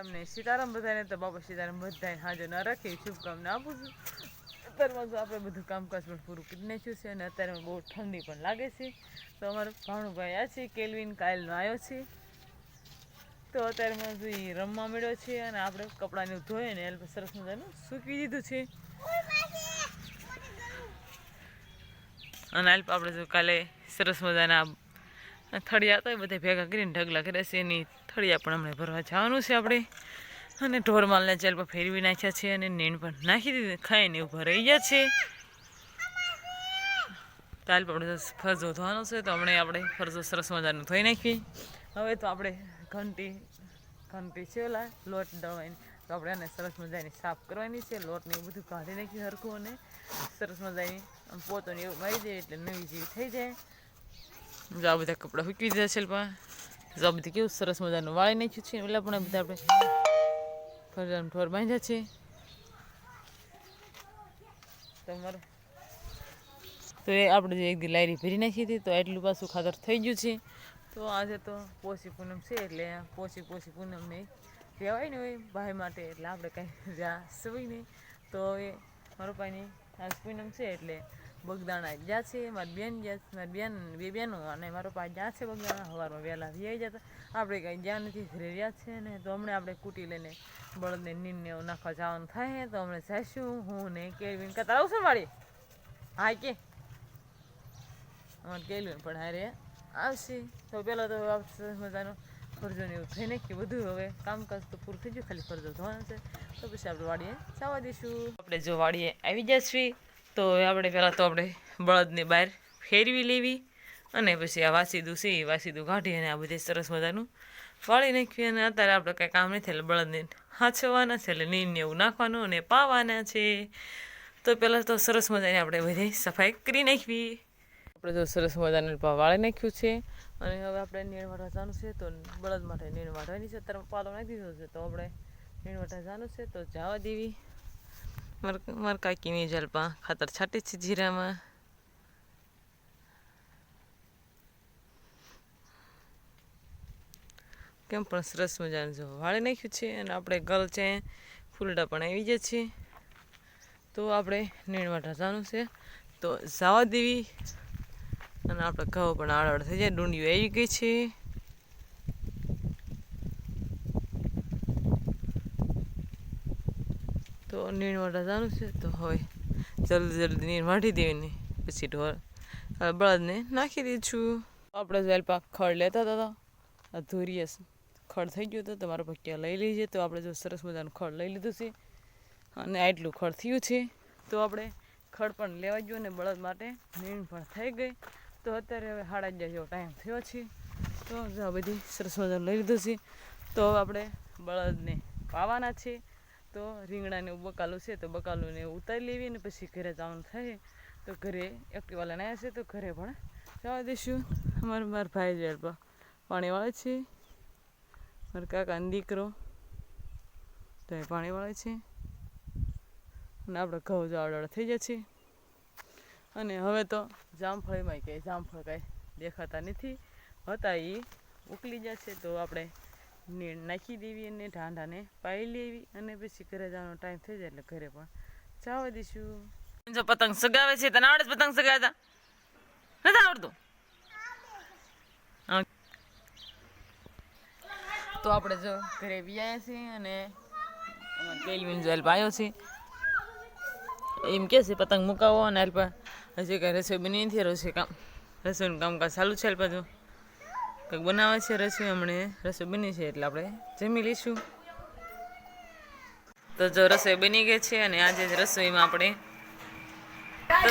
એમને સીતારામ બધાને તો બાપા સીતારામ બધાને હાજર ન રાખી શુભકામના આપું છું. અત્યારમાં તો આપણે બધું કામકાજ પણ પૂરું કરી નાખ્યું છે અને અત્યારે બહુ ઠંડી પણ લાગે છે. તો અમારો ભાણુભાઈ આ છે, કેલ્વિન કાયલનો આવ્યો છે. તો અત્યારમાં જો એ રમવા મળ્યો છે અને આપણે કપડાને એવું ધોઈને એટલે સરસ મજાનું સૂકવી દીધું છે. અને હાલ આપણે જો કાલે સરસ મજાના થળિયા હતા એ બધા ભેગા કરીને ઢગલા કરે છે એની થળિયા પણ હમણાં ભરવા જવાનું છે આપણે. અને ઢોર માલને ચાલ પર ફેરવી નાખ્યા છે અને નીણ પણ નાખી દીધી. ખાઈને ઊભા રહી ગયા છે. કાલ પણ ફરજો ધોવાનો છે, તો હમણાં આપણે ફરજો સરસ મજાનું ધોઈ નાખી હવે તો આપણે ઘંટી ઘંટી છે ઓલા, લોટ દળવાની. તો આપણે એને સરસ મજાની સાફ કરવાની છે, લોટને એવું બધું કાઢી નાખી સરખું અને સરસ મજાની પોતોને એવું મારી જાય એટલે નવી જેવી થઈ જાય. આ બધા કપડાં સૂકવી દીધા છે જો કેવું સરસ મજાનું. વાળી નાખ્યું છે એટલે પણ બધા આપણે ફરજામ ઠોર બાંધ્યા છે. તમારું. તો એ આપણે જે એક દી લાયરી ભરી નાખી હતી, તો એટલું પાછું ખાતર થઈ ગયું છે. તો આજે તો પોષી પૂનમ છે, એટલે પોષી પોષી પૂનમને કહેવાય ને હોય ભાઈ માટે, એટલે આપણે કાંઈ જ્યાં સવાય નહીં. તો એ મારા પાની આજ પૂનમ છે, એટલે બગદાણા જ્યાં છે, મારી બેન જ્યાં મારી બેન, બે બેનો અને મારો પા જ્યાં છે બગદાણા. સવારમાં વહેલા વ્યાઈ જતા. આપણે કંઈ જ્યાં નથી, ઘરે રહ્યા છે ને તો હમણાં આપણે કૂટી લઈને બળદને નીંદને એવું નાખવા જવાનું થાય તો હમણાં જઈશું. હું ને કેળવીન કરતા આવશું છું મારી? હા કે? અમારે કેળવીન પણ હારે આવશે. તો પહેલાં તો આવશે મજાનો ફરજો ને એવું થઈ નાખ્યું બધું. હવે કામકાજ તો પૂરું થઈ ગયું, ખાલી ફરજો ધોવાનું છે. તો પછી આપણે વાડીએ જવા દઈશું. આપણે જો વાડીએ આવી જઈશું તો આપણે પહેલાં તો આપણે બળદને બહાર ફેરવી લેવી અને પછી આ વાસીદું છે વાસીદું કાઢી અને આ બધે સરસ મજાનું વાળી નાખ્યું અને અત્યારે આપણે કાંઈ કામ નથી, એટલે બળદને હાંચવાના છે, એટલે નીન એવું નાખવાનું અને પાવાના છે. તો પહેલાં તો સરસ મજાની આપણે બધી સફાઈ કરી નાખવી. આપણે તો સરસ મજાનું વાળી નાખ્યું છે અને હવે આપણે નીણ વાટવા જવાનું છે, તો બળદ માટે નીણ વાટવાની છે, અત્યારે પાલો નાખી દીધો છે, તો આપણે નીણ વાટા જવાનું છે, તો જવા દેવી. માર માર કાકીની જલપા ખાતર છાંટે છે જીરામાં. કેમ પણ સરસ મજાનું જો વાળી નાખ્યું છે અને આપણે ગલ છે, ફૂલડા પણ આવી જાય છે. તો આપણે નીણવાટા જવાનું છે. તો જવા દેવી અને આપણે ઘઉં પણ આડળ થઈ જાય, ડુંડીઓ આવી ગઈ છે. તો નીણ વાટા જવાનું છે, તો હવે જલ્દી જલ્દી નીણ વાટી દેવીને, પછી ઢોર. બળદને નાખી દઈશું આપણે વેલપા ખડ લેતા હતા આ ધોરીએ ખડ થઈ ગયું હતું, તો મારા ભક્તિયા લઈ લઈએ તો આપણે જો સરસ મજાનું ખડ લઈ લીધું છે. અને આટલું ખડ થયું છે. તો આપણે ખડ પણ લેવા ગયું અને બળદ માટે નીણ પણ થઈ ગઈ. તો અત્યારે હવે સાડા અગિયાર જેવો ટાઈમ થયો છે. તો બધી સરસ મજાનું લઈ લીધું છે. તો આપણે બળદને પાવાના છે. તો રીંગણાને એવું બકાલું છે, તો બકાલુંને ઉતારી લેવી અને પછી ઘરે જવાનું થાય. તો ઘરે એક્ટિવા લઈને આવ્યા છે, તો ઘરે પણ જવા દઈશું. અમારે મારા ભાઈ જેડ પાણી વાળે છે, મારા કાકાનો દીકરો, તો એ પાણી છે. અને આપણે ઘઉં જાવડાળ થઈ જાય છે. અને હવે તો જામફળીમાં કંઈ જામફળ કાંઈ દેખાતા નથી. હતા એ ઉકલી જશે તો આપણે નીણ નાખી દેવી અને ઢાંઢાને પાઈ લેવી અને પછી ઘરે જવાનો ટાઈમ થઈ જાય એટલે ઘરે પણ જવા દઈશું. જો પતંગ સગાવે છે, તને આવડે છે પતંગ સગાવતા? નથી આવડતું? તો આપણે જો ઘરે આવ્યા છીએ અને કેલવિન જો હેલ્પ આવ્યો છે. એમ કે છે, પતંગ મુકાવો અને હેલ્પ. હજી કાંઈ રસોઈ બની નથી રસોઈ કામ. રસોઈનું કામકાજ ચાલુ છે હેલ્પ હજુ. કંઈક બનાવે છે રસોઈ હમણે? રસોઈ બની છે એટલે આપણે જમી લઈશું. તો જો રસોઈ બની ગઈ છે અને આજે જ રસોઈમાં આપણે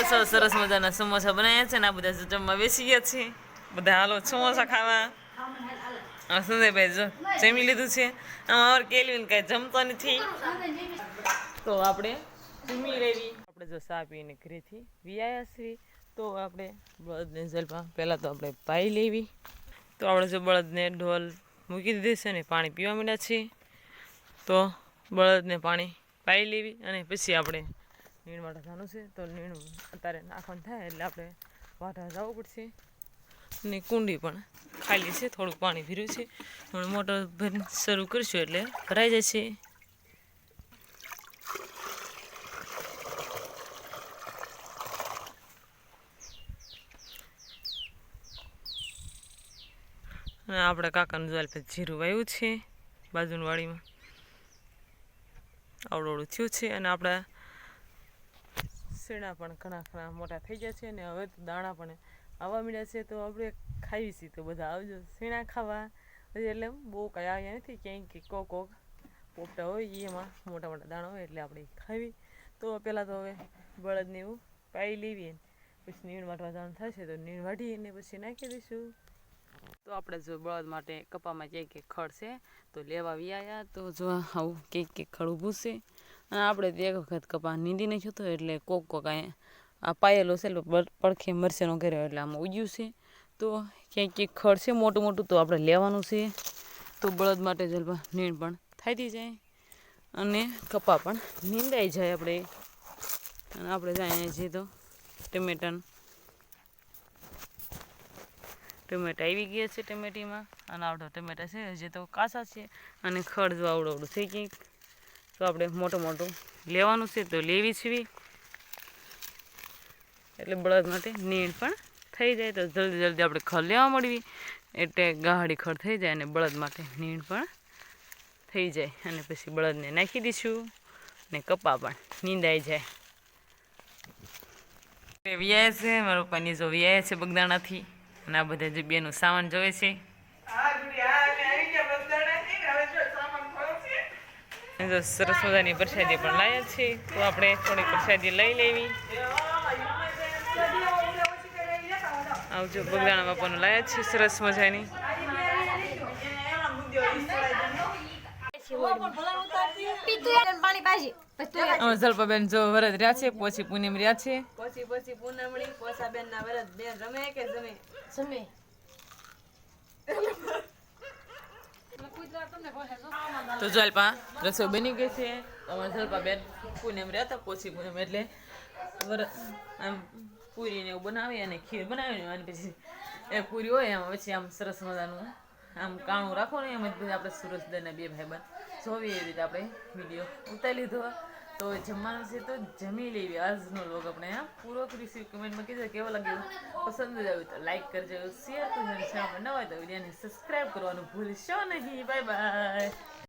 તો સરસ મજાના સમોસા બનાવ્યા છે ને આ બધા જમવા બેસી ગયા છે. બધા હાલો સમોસા ખાવા. હા સુંદરભાઈ જો જમી લીધું છે. અમારે કેલવીન કાંઈ જમતો નથી. તો આપણે જમી લેવી. આપણે જો સા પીને ઘરેથી વિયા છીએ. તો આપણે બળદને જલપા પહેલાં તો આપણે પાઈ લેવી. તો આપણે જો બળદને ઢોલ મૂકી દીધી છે ને, પાણી પીવા માંડ્યા છીએ. તો બળદને પાણી પાઈ લેવી અને પછી આપણે નીણ માટે જવાનું છે. તો નીણ અત્યારે નાખવાનું થાય એટલે આપણે વાટા જવું પડશે. ને કુંડી પણ ખાલી છે, થોડુંક પાણી ભર્યું છે. હવે મોટર શરૂ કરીશું એટલે ભરાઈ જાય અને આપણે કાકાનું જ્વાલ પછી જીરું વાવ્યું છે, બાજુની વાડીમાં. આવડોવડું થયું છે અને આપણા શેણા પણ ઘણા ઘણા મોટા થઈ ગયા છે અને હવે તો દાણા પણ આવવા મળ્યા છે, તો આપણે ખાઈએ છીએ તો બધા આવજો. શેણા ખાવા. પછી એટલે બહુ કાંઈ આવ્યા નથી, ક્યાંય કે કોક કોક પોપટા હોય એમાં, મોટા મોટા દાણા હોય એટલે આપણે ખાવી. તો પહેલાં તો હવે બળદને એવું પાઈ લેવી પછી નીણ વાટવા જવાનું થશે તો નીણ વાટીને પછી નાખી દઈશું. તો આપણે જો બળદ માટે કપામાં ક્યાંય ક્યાંક ખડ છે, તો લેવા વ્યાયા તો જો આવું ક્યાંક ક્યાંક ખડ ઊભું છે. અને આપણે તો એક વખત કપા નીંદી નાખ્યો હતો એટલે કોક કોક આ પાયેલો છે પડખે મરસેનો કર્યો એટલે આમાં ઉગ્યું છે. તો ક્યાંક ક્યાંક ખડ છે મોટું મોટું તો આપણે લેવાનું છે. તો બળદ માટે જલપા નીણ પણ થઈ જાય. અને કપા પણ નીંદાઈ જાય આપણે. અને આપણે જાય જે તો ટમેટાનું ટમેટા આવી ગયા છે ટમેટીમાં. અને આવડો ટમેટા છે, હજી તો કાચા છે. અને ખડ જો આવડું આવડું થઈ કંઈક તો આપણે મોટું મોટું લેવાનું છે તો લેવી છીએ એટલે બળદ માટે નીણ પણ થઈ જાય તો જલ્દી જલ્દી આપણે ખડ લેવા મળવી. એટલે ગાહડી ખડ થઈ જાય અને બળદ માટે નીણ પણ થઈ જાય. અને પછી બળદને નાખી દઈશું. ને કપા પણ નીંદાઈ જાય. વ્યાય છે, મારા પપ્પાની જો વ્યાય છે બગદાણાથી. અને આ બધા જે બેનું સામાન જોવે છે. સરસ મજાની પ્રસાદી પણ લાયા છે. તો આપણે થોડી પ્રસાદી લઈ લેવી. આવજો, બગદાણા બાપાનું લાયા છે સરસ મજાની. પાણી પાછી. અમારા જલપાબેન જો વરદ રહ્યા છે પોછી પૂનમ રહ્યા છે. પછી પછી પૂનમણી પોસાબેન ના વરદ બેન રમે કે જમે? જમે. તો જલપા રસોઈ બની ગઈ છે. અમારા જલપાબેન પૂનમ રહ્યા હતા પોછી પૂનમ એટલે વર આમ પૂરીને એવું બનાવી અને ખીર બનાવી અને પછી એ પૂરી હોય એમાં પછી આમ સરસ મજાનું આમ કાણું રાખો ને એમ જ આપણે આપણે સુરજદરના બે ભાઈ બંધ જોવી એવી રીતે આપણે વીડિયો ઉતારી લીધો. તો જમવાનું છે તો જમી લેવી. આજનો લોગ આપણે પૂરો કરીશું. કમેન્ટમાં કીધું કેવો લાગ્યો? પસંદ જ આવ્યું તો લાઈક કરજો શેર કરજો, અને ચેનલ પર નવા હોય તો વિડીયોને સબસ્ક્રાઈબ કરવાનું ભૂલશો નહીં. Bye bye